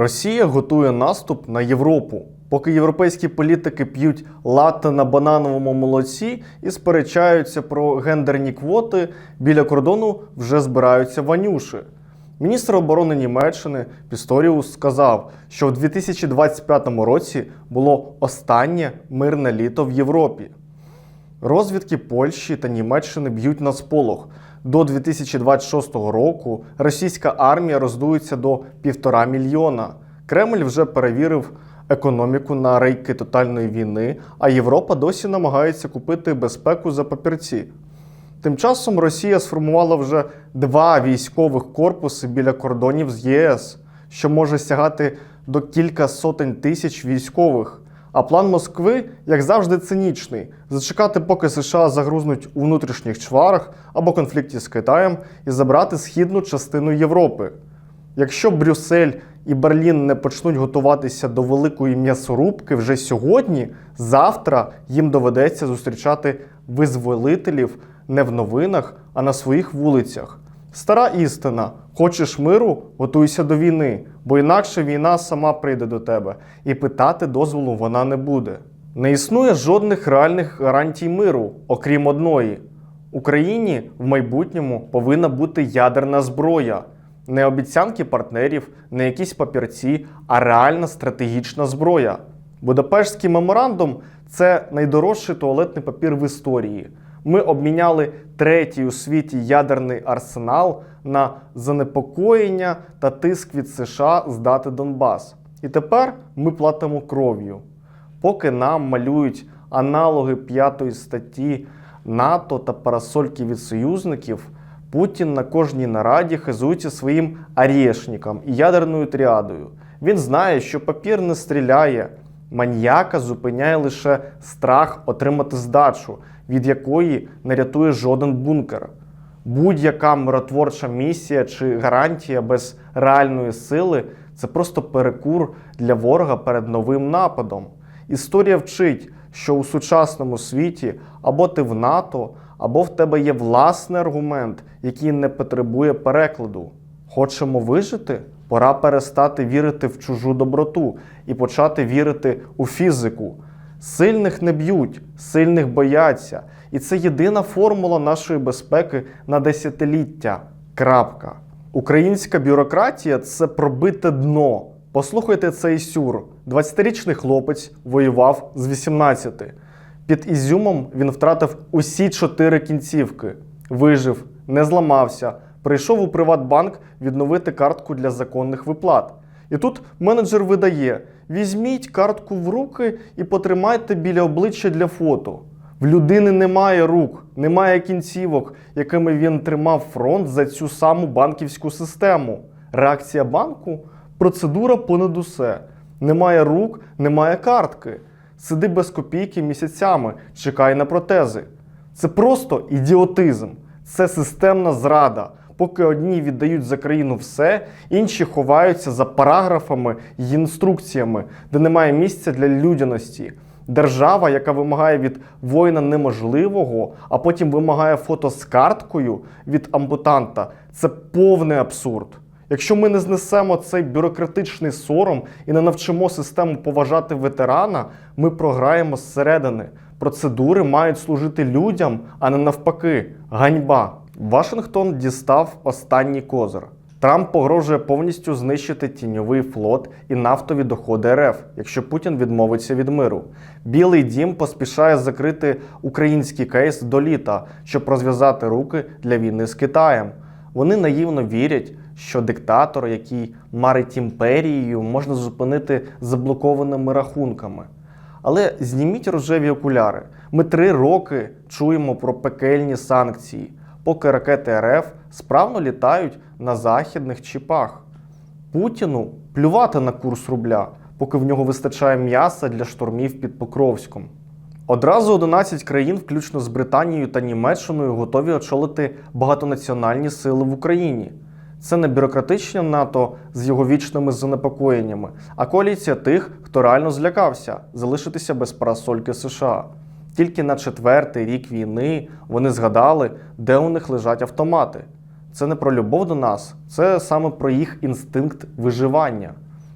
Росія готує наступ на Європу. Поки європейські політики п'ють латте на банановому молоці і сперечаються про гендерні квоти, біля кордону вже збираються ванюши. Міністр оборони Німеччини Пісторіус сказав, що в 2025 році було останнє мирне літо в Європі. Розвідки Польщі та Німеччини б'ють на сполох. До 2026 року російська армія роздується до півтора мільйона. Кремль вже перевірив економіку на рейки тотальної війни, а Європа досі намагається купити безпеку за папірці. Тим часом Росія сформувала вже два військових корпуси біля кордонів з ЄС, що може сягати до кілька сотень тисяч військових. А план Москви, як завжди, цинічний: зачекати, поки США загрузнуть у внутрішніх чварах або конфлікті з Китаєм і забрати східну частину Європи. Якщо Брюссель і Берлін не почнуть готуватися до великої м'ясорубки вже сьогодні, завтра їм доведеться зустрічати визволителів не в новинах, а на своїх вулицях. Стара істина: хочеш миру, готуйся до війни, бо інакше війна сама прийде до тебе, і питати дозволу вона не буде. Не існує жодних реальних гарантій миру, окрім одної. Україні в майбутньому повинна бути ядерна зброя. Не обіцянки партнерів, не якісь папірці, а реальна стратегічна зброя. Будапештський меморандум це найдорожчий туалетний папір в історії. Ми обміняли третій у світі ядерний арсенал на занепокоєння та тиск від США здати Донбас. І тепер ми платимо кров'ю. Поки нам малюють аналоги п'ятої статті НАТО та парасольки від союзників, Путін на кожній нараді хизується своїм арєшником і ядерною тріадою. Він знає, що папір не стріляє. Маньяка зупиняє лише страх отримати здачу, від якої не рятує жоден бункер. Будь-яка миротворча місія чи гарантія без реальної сили це просто перекур для ворога перед новим нападом. Історія вчить, що у сучасному світі або ти в НАТО, або в тебе є власний аргумент, який не потребує перекладу. Хочемо вижити? Пора перестати вірити в чужу доброту і почати вірити у фізику. Сильних не б'ють, сильних бояться. І це єдина формула нашої безпеки на десятиліття. Крапка. Українська бюрократія це пробите дно. Послухайте цей сюр. 20-річний хлопець воював з 18. Під Ізюмом він втратив усі чотири кінцівки, вижив, не зламався, прийшов у Приватбанк відновити картку для законних виплат. І тут менеджер видає: візьміть картку в руки і потримайте біля обличчя для фото. В людини немає рук, немає кінцівок, якими він тримав фронт за цю саму банківську систему. Реакція банку процедура понад усе. Немає рук, немає картки. Сиди без копійки місяцями, чекай на протези. Це просто ідіотизм, це системна зрада. Поки одні віддають за країну все, інші ховаються за параграфами й інструкціями, де немає місця для людяності. Держава, яка вимагає від воїна неможливого, а потім вимагає фото з карткою від ампутанта, це повний абсурд. Якщо ми не знесемо цей бюрократичний сором і не навчимо систему поважати ветерана, ми програємо зсередини. Процедури мають служити людям, а не навпаки. Ганьба. Вашингтон дістав останній козир. Трамп погрожує повністю знищити тіньовий флот і нафтові доходи РФ, якщо Путін відмовиться від миру. Білий дім поспішає закрити український кейс до літа, щоб розв'язати руки для війни з Китаєм. Вони наївно вірять, що диктатор, який марить імперією, можна зупинити заблокованими рахунками. Але зніміть рожеві окуляри. Ми три роки чуємо про пекельні санкції, поки ракети РФ справно літають на західних чіпах. Путіну плювати на курс рубля, поки в нього вистачає м'яса для штурмів під Покровськом. Одразу 11 країн, включно з Британією та Німеччиною, готові очолити багатонаціональні сили в Україні. Це не бюрократичне НАТО з його вічними занепокоєннями, а коаліція тих, хто реально злякався залишитися без парасольки США. Тільки на четвертий рік війни вони згадали, де у них лежать автомати. Це не про любов до нас, це саме про їх інстинкт виживання.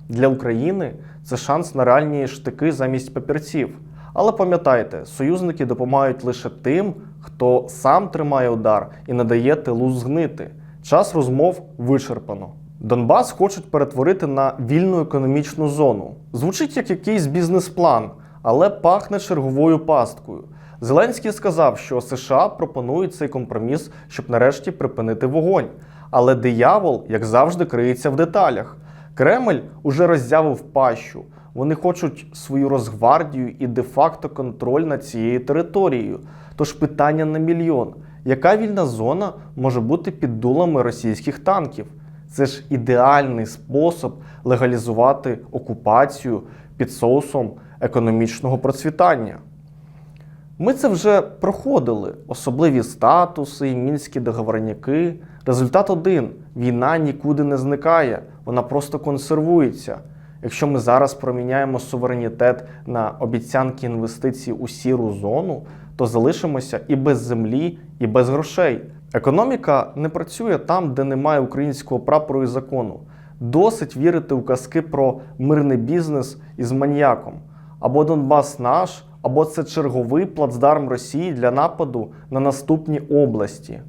Для України це шанс на реальні штики замість папірців. Але пам'ятайте, союзники допомагають лише тим, хто сам тримає удар і не дає тилу згнити. Час розмов вичерпано. Донбас хочуть перетворити на вільну економічну зону. Звучить як якийсь бізнес-план, але пахне черговою пасткою. Зеленський сказав, що США пропонують цей компроміс, щоб нарешті припинити вогонь. Але диявол, як завжди, криється в деталях. Кремль уже роззявив пащу. Вони хочуть свою розгвардію і де-факто контроль над цією територією. Тож питання на мільйон: яка вільна зона може бути під дулами російських танків? Це ж ідеальний спосіб легалізувати окупацію під соусом економічного процвітання. Ми це вже проходили: особливі статуси, мінські договорняки. Результат один: війна нікуди не зникає, вона просто консервується. Якщо ми зараз проміняємо суверенітет на обіцянки інвестицій у сіру зону, то залишимося і без землі, і без грошей. Економіка не працює там, де немає українського прапору і закону. Досить вірити у казки про мирний бізнес із маньяком. Або Донбас наш, або це черговий плацдарм Росії для нападу на наступні області.